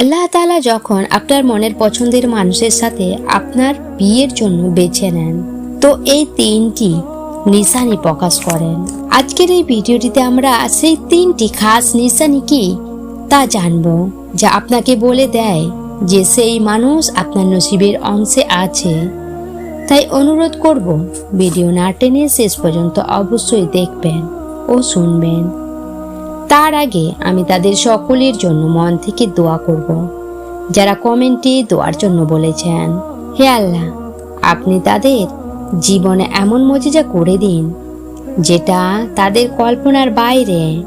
আল্লাহ তালা যখন আপনার মনের পছন্দের মানুষের সাথে আপনার বিয়ের জন্য বেছে নেন, তো এই তিনটি নিশানি প্রকাশ করেন। আজকের এই ভিডিওটিতে আমরা সেই তিনটি খাস নিশানি কি তা জানব, যা আপনাকে বলে দেয় যে সেই মানুষ আপনার নসিবের অংশে আছে। তাই অনুরোধ করব, ভিডিও না টেনে শেষ পর্যন্ত অবশ্যই দেখবেন ও শুনবেন। তার আগে আমি তাদের সকলের জন্য মন থেকে দোয়া করব। যারা কমেন্টে দোয়ার জন্য বলেছেন, হে আল্লাহ, আপনি তাদের জীবনে এমন মজিজা করে দিন, যেটা তাদের কল্পনার বাইরে।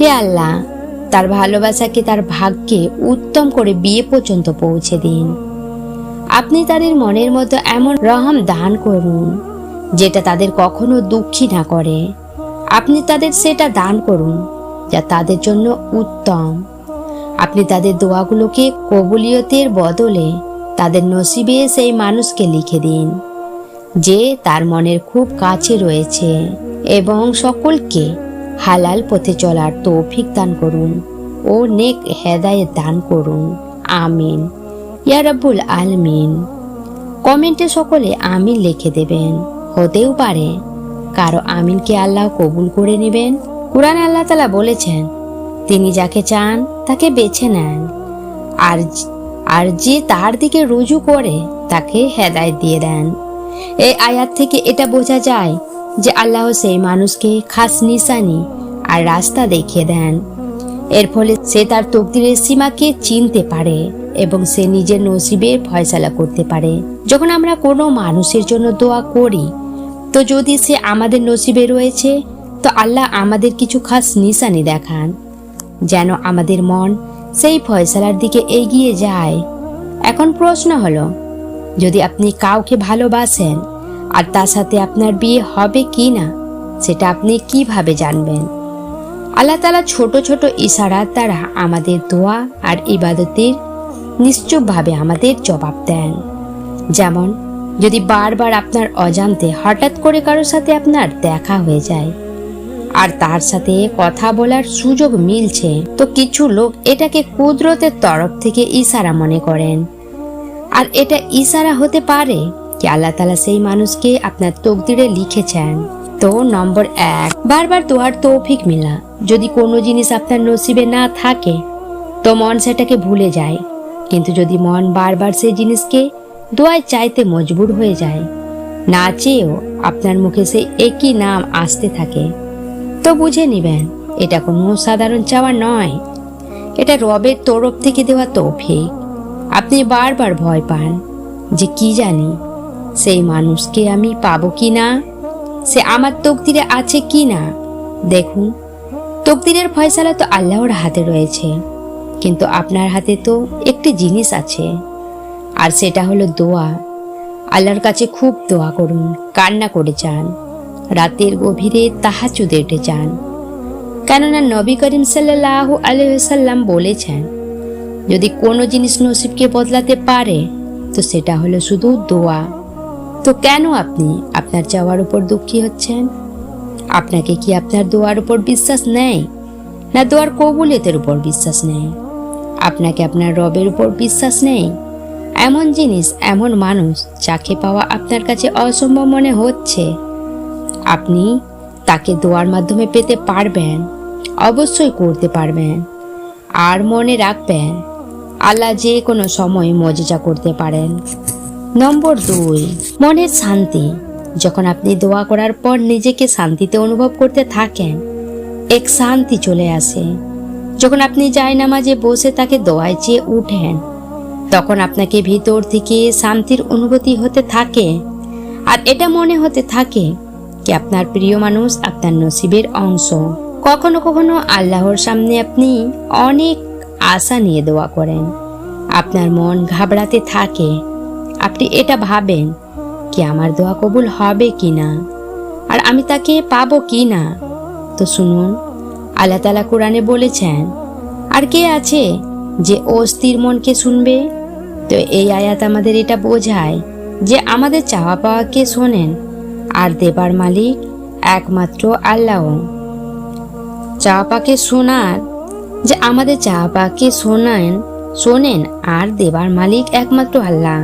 হে আল্লাহ, তার ভালোবাসাকে তার ভাগ্যে উত্তম করে বিয়ে পর্যন্ত পৌঁছে দিন। আপনি তাদের মনের মতো এমন রহম দান করুন, যেটা তাদের কখনো দুঃখী না করে। আপনি তাদের সেটা দান করুন যা তাদের জন্য উত্তম। আপনি তাদের দোয়াগুলোকে কবুলিয়তের বদলে তাদের নসিবে সেই মানুষকে লিখে দিন, যে তার মনের খুব কাছে রয়েছে এবং সকলকে হালাল পথে চলার তৌফিক দান করুন ও নেক হেদায়েত দান করুন। আমিন। ইয়া রাব্বুল আলমিন। কমেন্টে সকলে আমিন লিখে দেবেন। হতেও পারে, কারও আমিনকে আল্লাহ কবুল করে নেবেন কোরআন আল্লাহ তালা বলেছেন, তিনি যাকে চান তাকে বেছে নেন। আর আর যে তার দিকে রুজু করে, তাকে হেদায়েত দিয়ে দেন। এই আয়াত থেকে এটা বোঝা যায় যে আল্লাহ সেই মানুষকে খাস নিশানি আর রাস্তা দেখিয়ে দেন। এর ফলে সে তার তকদিরের সীমাকে চিনতে পারে এবং সে নিজের নসিবের ফয়সালা করতে পারে। যখন আমরা কোনো মানুষের জন্য দোয়া করি, তো যদি সে আমাদের নসিবে রয়েছে তো আল্লাহ আমাদের কিছু খাস নিশানি দেখান, যেন আমাদের মন সেই ফয়সালার দিকে এগিয়ে যায়। এখন প্রশ্ন হলো, যদি আপনি কাউকে ভালোবাসেন, আর তার সাথে আপনার বিয়ে হবে কি না, সেটা আপনি কীভাবে জানবেন? আল্লাহ তালা ছোট ছোট ইশারার দ্বারা আমাদের দোয়া আর ইবাদতের নিশ্চুপভাবে আমাদের জবাব দেন। যেমন, যদি বারবার আপনার অজান্তে হঠাৎ করে কারোর সাথে আপনার দেখা হয়ে যায় আর তার সাথে কথা বলার সুযোগ মিলছে। তো কিছু লোক এটাকে কুদরতের তরফ থেকে ইশারা মনে করেন। আর এটা ইশারা হতে পারে কি আল্লাহ তালা সেই মানুষকে আপনার তকদিরে লিখেছেন। তো নম্বর এক, বারবার দোয়ার তৌফিক মিলা যদি কোনো জিনিস আপনার নসিবে না থাকে, তো মন সেটাকে ভুলে যায়। কিন্তু যদি মন বারবার সেই জিনিসকে দোয়ায় চাইতে মজবুর হয়ে যায়, না চেয়েও আপনার মুখে সেই একই নাম আসতে থাকে। তো বুঝে নিবেন, এটা কোনো সাধারণ চাওয়া নয়। এটা রবের তরফ থেকে দেওয়া তৌফিক। আপনি বারবার ভয় পান যে কি জানি, সেই মানুষকে আমি পাবো কি না? সে আমার তকদিরে আছে কি না? দেখুন, তকদিরের ফয়সালা তো আল্লাহর হাতে রয়েছে, কিন্তু আপনার হাতে তো একটি জিনিস আছে, আর সেটা হলো দোয়া। আল্লাহর কাছে খুব দোয়া করুন, কান্না করে যান। রাতের গভীরে তাহাজুদে উঠে যান। কেননা নবী করিম সাল্লাহ আলহাম বলেছেন, যদি কোনো জিনিস নসিবকে বদলাতে পারে, তো সেটা হলো শুধু দোয়া। তো কেন আপনি আপনার চাওয়ার উপর দুঃখী হচ্ছেন? আপনাকে কি আপনার দোয়ার উপর বিশ্বাস নেই? না দোয়ার কবুলিয়তের উপর বিশ্বাস নেই? আপনাকে আপনার রবের উপর বিশ্বাস নেই? এমন জিনিস, এমন মানুষ যাকে পাওয়া আপনার কাছে অসম্ভব মনে হচ্ছে। আপনি তাকে দোয়ার মাধ্যমে পেতে পারবেন, অবশ্যই করতে পারবেন। আর মনে রাখবেন, আল্লাহ যে কোনো সময় মজা করতে পারেন। নম্বর দুই মনের শান্তি। যখন আপনি দোয়া করার পর নিজেকে শান্তিতে অনুভব করতে থাকেন, এক শান্তি চলে আসে। যখন আপনি যায় নামাজে বসে তাকে দোয়ায় চেয়ে উঠেন, তখন আপনাকে ভিতর থেকে শান্তির অনুভূতি হতে থাকে। আর এটা মনে হতে থাকে কি আপনার প্রিয় মানুষ আপনার নসিবের অংশ। কখনো কখনো আল্লাহর সামনে আপনি অনেক আশা নিয়ে দোয়া করেন। আপনার মন ঘাবড়াতে থাকে। আপনি এটা ভাবেন, কি আমার দোয়া কবুল হবে কি না আর আমি তাকে পাবো কি না তো শুনুন, আল্লাহ তালা কোরআনে বলেছেন, আর কে আছে যে অস্থির মনকে শুনবে? তো এই আয়াত আমাদের এটা বোঝায় যে আমাদের চাওয়া পাওয়াকে শোনেন। আর দেবার মালিক একমাত্র আল্লাহ। চাওয়া পাকে শোনার যে আমাদের চাওয়া পাকে শোনান, শোনেন আর দেবার মালিক একমাত্র আল্লাহ।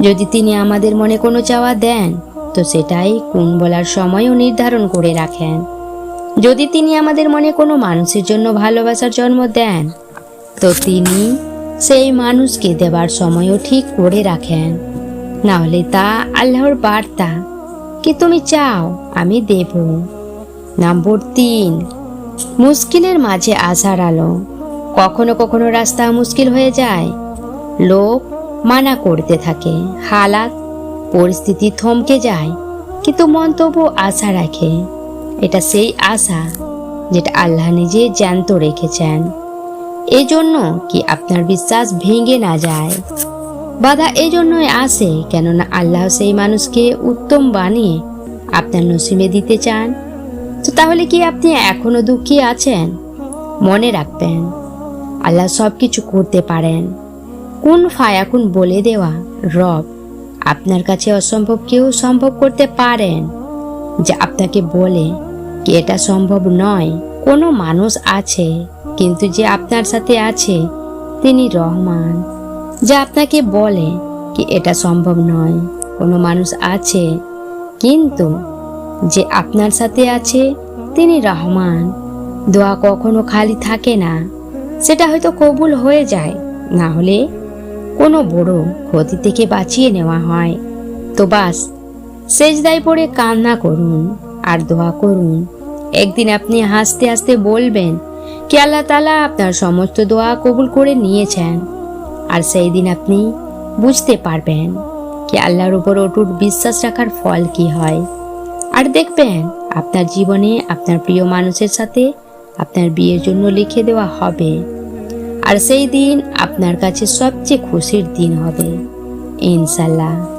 যদি তিনি আমাদের মনে কোনো চাওয়া দেন, তো সেটাই কোন বলার সময়ও নির্ধারণ করে রাখেন। যদি তিনি আমাদের মনে কোনো মানুষের জন্য ভালোবাসার জন্ম দেন, তো তিনি সেই মানুষকে দেবার সময়ও ঠিক করে রাখেন। না হলে তা আল্লাহর বার্তা। কি তুমি চাও, আমি দেব। নম্বর তিন, মুশকিলের মাঝে আসার আলো। কখনো কখনো রাস্তা মুশকিল হয়ে যায়। লোক মানা করতে থাকে, হালাত, পরিস্থিতি থমকে যায়, কিন্তু মন তবু আশা রাখে। এটা সেই আশা যেটা আল্লাহ নিজে জ্যান্ত রেখেছেন। এজন্য কি আপনার বিশ্বাস ভেঙে না যায়? বাধা এই জন্যই আসে কেননা আল্লাহ সেই মানুষকে উত্তম বানিয়ে আপনার নসিবে দিতে চান। তো তাহলে কি আপনি এখনও দুঃখী আছেন? মনে রাখবেন, আল্লাহ সব কিছু করতে পারেন। কোন ফায়াকুন বলে দেওয়া রব আপনার কাছে অসম্ভব কেউ সম্ভব করতে পারেন। যে আপনাকে বলে কি এটা সম্ভব নয়। কোনো মানুষ আছে, কিন্তু যে আপনার সাথে আছে, তিনি রহমান। যা আপনাকে বলে কি এটা সম্ভব নয়। কোনো মানুষ আছে, কিন্তু যে আপনার সাথে আছে, তিনি রহমান। দোয়া কখনো খালি থাকে না। সেটা হয়তো কবুল হয়ে যায়। না হলে কোনো বড় ক্ষতি থেকে বাঁচিয়ে নেওয়া হয়। তো বাস, সেজদায় পড়ে কান্না করুন আর দোয়া করুন। একদিন আপনি হাসতে হাসতে বলবেন, কি আল্লাহ তালা আপনার সমস্ত দোয়া কবুল করে নিয়েছেন? আর সেই দিন আপনি বুঝতে পারবেন কি আল্লাহর উপর অটুট বিশ্বাস রাখার ফল কি হয়। আর দেখবেন, আপনার জীবনে আপনার প্রিয় মানুষের সাথে আপনার বিয়ের জন্য লিখে দেওয়া হবে। আর সেই দিন আপনার কাছে সবচেয়ে খুশির দিন হবে। ইনশাল্লাহ